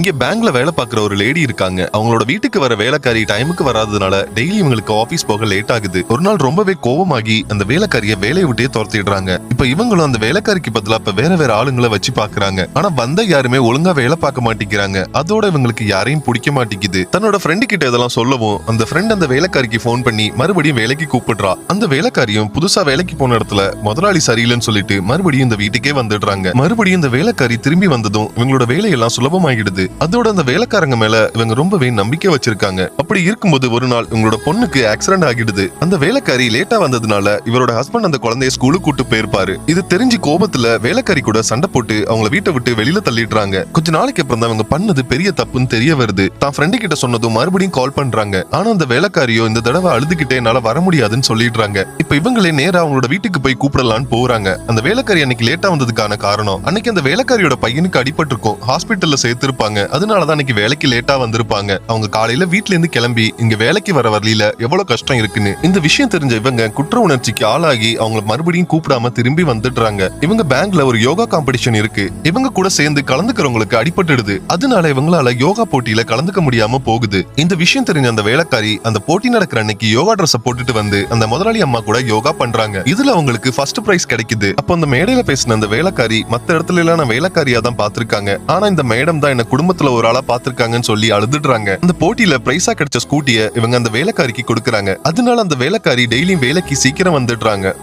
இங்க பேங்க்ல வேலை பார்க்குற ஒரு லேடி இருக்காங்க. அவங்களோட வீட்டுக்கு வர வேலைக்காரி டைமுக்கு வராததுனால டெய்லி இவங்களுக்கு ஆபீஸ் போக லேட் ஆகுது. ஒரு நாள் ரொம்பவே கோவமாகி அந்த வேலைக்காரிய வேலையை விட்டே துரத்திடுறாங்க. இப்ப இவங்களும் அந்த வேலைக்காரிக்கு பதிலா இப்ப வேற வேற ஆளுங்களை வச்சு பாக்குறாங்க. ஆனா வந்த யாருமே ஒழுங்கா வேலை பார்க்க மாட்டேங்கிறாங்க. அதோட இவங்களுக்கு யாரையும் பிடிக்க மாட்டேங்குது. தன்னோட ஃப்ரெண்டு கிட்ட இதெல்லாம் சொல்லவும் அந்த ஃப்ரெண்ட் அந்த வேலைக்காரிக்கு ஃபோன் பண்ணி மறுபடியும் வேலைக்கு கூப்பிடுறா. அந்த வேலைக்காரியும் புதுசா வேலைக்கு போன இடத்துல முதலாளி சரியில்லைன்னு சொல்லிட்டு மறுபடியும் இந்த வீட்டுக்கே வந்துடுறாங்க. மறுபடியும் இந்த வேலைக்காரி திரும்பி வந்ததும் இவங்களோட வேலையெல்லாம் சுலபமாகிடுது அதோட அந்த வேலைக்காரங்க மேல இவங்க ரொம்பவே நம்பிக்கை வச்சிருக்காங்க. அப்படி இருக்கும்போது ஒரு நாள் இவங்களோட பொண்ணுக்கு ஆக்சிடென்ட் ஆகிடுது. அந்த வேலைக்காரி லேட்டா வந்ததுனால இவரோட ஹஸ்பண்ட் அந்த குழந்தைய ஸ்கூலுக்கு கூட்டு போயிருப்பாரு. இது தெரிஞ்சு கோபத்துல வேலைக்காரி கூட சண்டை போட்டு அவங்கள வீட்டை விட்டு வெளியில தள்ளிடுறாங்க. கொஞ்ச நாளைக்கு அப்புறம் தான் இவங்க பண்ணது பெரிய தப்புன்னு தெரிய வருது. தான் ஃப்ரெண்டு கிட்ட சொன்னதும் மறுபடியும் கால் பண்றாங்க. ஆனா அந்த வேலைக்காரியோ இந்த தடவை அழுதுகிட்டே என்னால வர முடியாதுன்னு சொல்லிடுறாங்க. இப்ப இவங்களே நேரா அவங்களோட வீட்டுக்கு போய் கூப்பிடலான்னு போறாங்க. அந்த வேலைக்காரி அன்னைக்கு லேட்டா வந்ததுக்கான காரணம் அன்னைக்கு அந்த வேலைக்காரியோட பையனுக்கு அடிபட்டிருக்கும். ஹாஸ்பிட்டல்ல சேர்த்திருப்பாங்க. அதனாலதான் இன்னைக்கு வேலைக்கு லேட்டா வந்திருப்பாங்க. அவங்க காலையில வீட்ல இருந்து கிளம்பி இங்க வேலைக்கு வர வரலில எவ்வளவு கஷ்டம் இருக்குன்னு. இந்த விஷயம் தெரிஞ்ச இவங்க குற்ற உணர்ச்சிக்கு ஆளாகி அவங்க மறுபடியும் கூப்பிடாம திரும்பி வந்துடுறாங்க. இவங்க பேங்க்ல ஒரு யோகா காம்படிஷன் இருக்கு. இவங்க கூட சேர்ந்து கலந்துக்கிறவங்களுக்கு அடிபட்டுடுது. அதனால இவங்களால யோகா போட்டியில கலந்துக்க முடியாம போகுது. இந்த விஷயம் தெரிஞ்ச அந்த வேலைக்காரி அந்த போட்டி நடக்கிற அன்னைக்கு யோகா ட்ரெஸ் போட்டுட்டு வந்து அந்த முதலாளி அம்மா கூட யோகா பண்றாங்க. இதுல அவங்களுக்கு ஃபர்ஸ்ட் பிரைஸ் கிடைக்குது. அப்போ அந்த மேடையில பேசின அந்த வேலைக்காரி மத்த இடத்துல எல்லாம் நான் வேலைக்காரியா தான் பாத்திருக்காங்க ஆனா இந்த மேடம் தான் என்ன குடும்பத்துல ஒரு ஆளா பாத்திருக்காங்கன்னு சொல்லி அழுதுடுறாங்க. அந்த போட்டியில பிரைஸா கிடைச்ச ஸ்கூட்டிய இவங்க அந்த வேலைக்காரிக்கு கொடுக்கறாங்க. அதனால அந்த வேலைக்காரி டெய்லியும் வேலைக்கு சீக்கிரம் வந்துடுறாங்க.